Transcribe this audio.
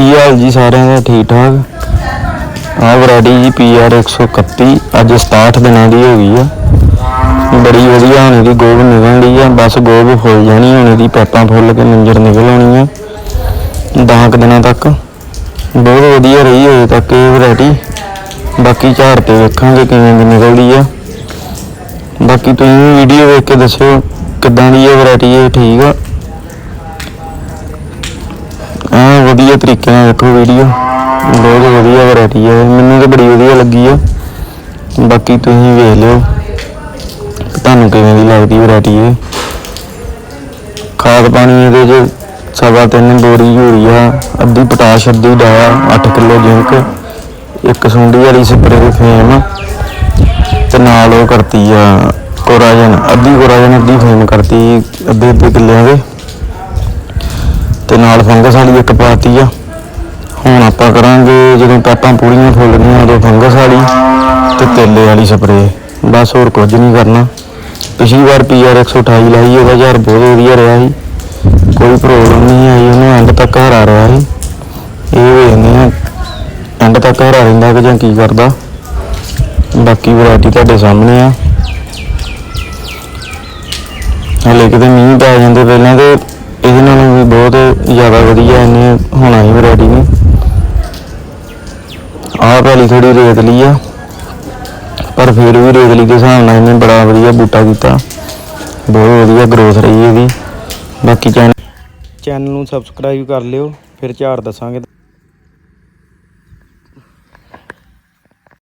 ਕੀ ਹਾਲ ਜੀ ਸਾਰਿਆਂ ਦਾ? ਠੀਕ ਠਾਕ? ਆਹ ਵੈਰਾਈਟੀ ਜੀ PR 131 ਅੱਜ 67 ਦਿਨਾਂ ਦੀ ਹੋ ਗਈ ਆ। ਬੜੀ ਵਧੀਆ ਹੋਣੀ ਦੀ ਗੋਭ ਨਿਕਲਣ ਦੀ ਆ। ਬਸ ਗੋਭ ਫੁੱਲ ਜਾਣੀ, ਹੋਣੀ ਦੀ ਪੈਪਾਂ ਫੁੱਲ ਕੇ ਮੰਜਰ ਨਿਕਲ ਆਉਣੀ ਆ। 10 ਕੁ ਦਿਨਾਂ ਤੱਕ। ਬਹੁਤ ਵਧੀਆ ਰਹੀ ਹੋਏ ਤੱਕ ਇਹ ਵੈਰਾਈਟੀ ਬਾਕੀ ਝਾੜ ਤੇ ਵੇਖਾਂਗੇ ਕਿਵੇਂ ਦੀ ਨਿਕਲਦੀ ਆ। ਬਾਕੀ ਤੁਸੀਂ ਵੀਡੀਓ ਵੇਖ ਕੇ ਦੱਸਿਓ ਕਿੱਦਾਂ ਦੀ ਇਹ ਵੈਰਾਈਟੀ ਇਹ ਠੀਕ ਆ ਆ ਵਧੀਆ ਤਰੀਕੇ ਨਾਲ ਵੇਖੋ ਵੀਡੀਓ ਬਹੁਤ ਵਧੀਆ ਵੈਰਾਈਟੀ ਹੈ ਮੈਨੂੰ ਤਾਂ ਬੜੀ ਵਧੀਆ ਲੱਗੀ ਆ। ਬਾਕੀ ਤੁਸੀਂ ਵੇਖ ਲਿਓ। ਤੁਹਾਨੂੰ ਕਿਵੇਂ ਦੀ ਲੱਗਦੀ ਵੈਰਾਈਟੀ ਇਹ? ਖਾਦ ਪਾਣੀ ਇਹਦੇ 'ਚ ਸਵਾ ਤਿੰਨ ਬੋਰੀ ਯੂਰੀਆ ਅੱਧੀ ਪੋਟਾਸ਼, ਅੱਧੀ ਡਾਇਆ 8 ਕਿਲੋ ਜ਼ਿੰਕ, ਇੱਕ ਸੁੰਡੀ ਵਾਲੀ ਸਪਰੇਅ ਫੇਮ ਤੇ ਨਾਲ ਉਹ ਕਰਤੀ ਆ ਕੋਰਾਜਨ। ਅੱਧੀ ਕੋਰਾਜਨ, ਅੱਧੀ ਫੇਮ ਕਰਤੀ ਅੱਧੇ ਅੱਧੇ ਕਿੱਲਿਆਂ ਦੇ। ਤੇ ਨਾਲ ਫੰਗਸ ਵਾਲੀ ਇੱਕ ਪਾਤੀ ਆ। ਹੁਣ ਆਪਾਂ ਕਰਾਂਗੇ ਜਦੋਂ ਪੈਪਾਂ ਪੂਰੀਆਂ ਫੁੱਲਣੀਆਂ ਉਦੋਂ ਫੰਗਸ ਵਾਲੀ ਤੇ ਤੇਲੇ ਵਾਲੀ ਸਪਰੇਅ ਬਸ ਹੋਰ ਕੁਝ ਨਹੀਂ ਕਰਨਾ। ਪਿਛਲੀ ਵਾਰ ਪੀਆਰ 128 ਲਾਈ, ਉਹਦਾ ਯਾਰ ਬਹੁਤ ਵਧੀਆ ਰਿਹਾ ਸੀ। ਕੋਈ ਪ੍ਰੋਬਲਮ ਨਹੀਂ ਆਈ, ਉਹਨੂੰ ਐਂਡ ਤੱਕ ਹਰਾ ਰਿਹਾ ਸੀ। ਇਹ ਵੇਖਦੇ ਆ ਐਂਡ ਤੱਕ ਹਰਾ ਰਹਿੰਦਾ ਕਿ ਜਾਂ ਕੀ ਕਰਦਾ। ਬਾਕੀ ਵੈਰਾਈਟੀ ਤੁਹਾਡੇ ਸਾਹਮਣੇ ਆ। ਹਲੇ ਕਿਤੇ ਮੀਂਹ ਪੈ ਜਾਂਦੇ, ਪਹਿਲਾਂ ਤੇ ਇਹਦੇ ਨਾਲੋਂ ਵੀ ਬਹੁਤ ਜ਼ਿਆਦਾ ਵਧੀਆ ਇਹਨੇ ਹੋਣਾ ਹੀ ਵੈਰਾਈਟੀ ਨੇ ਆਹ ਵਾਲੀ ਥੋੜੀ ਰੇਤਲੀ ਆ। ਪਰ ਫਿਰ ਵੀ ਰੇਤਲੀ ਦੇ ਹਿਸਾਬ ਨਾਲ ਇਹਨੇ ਬੜਾ ਵਧੀਆ ਬੂਟਾ ਕੀਤਾ। ਬਹੁਤ ਵਧੀਆ ਗਰੋਥ ਰਹੀ ਇਹਦੀ। ਬਾਕੀ ਚੈਨਲ ਚੈਨਲ ਨੂੰ ਸਬਸਕ੍ਰਾਈਬ ਕਰ ਲਿਓ, ਫਿਰ ਝਾੜ ਦੱਸਾਂਗੇ।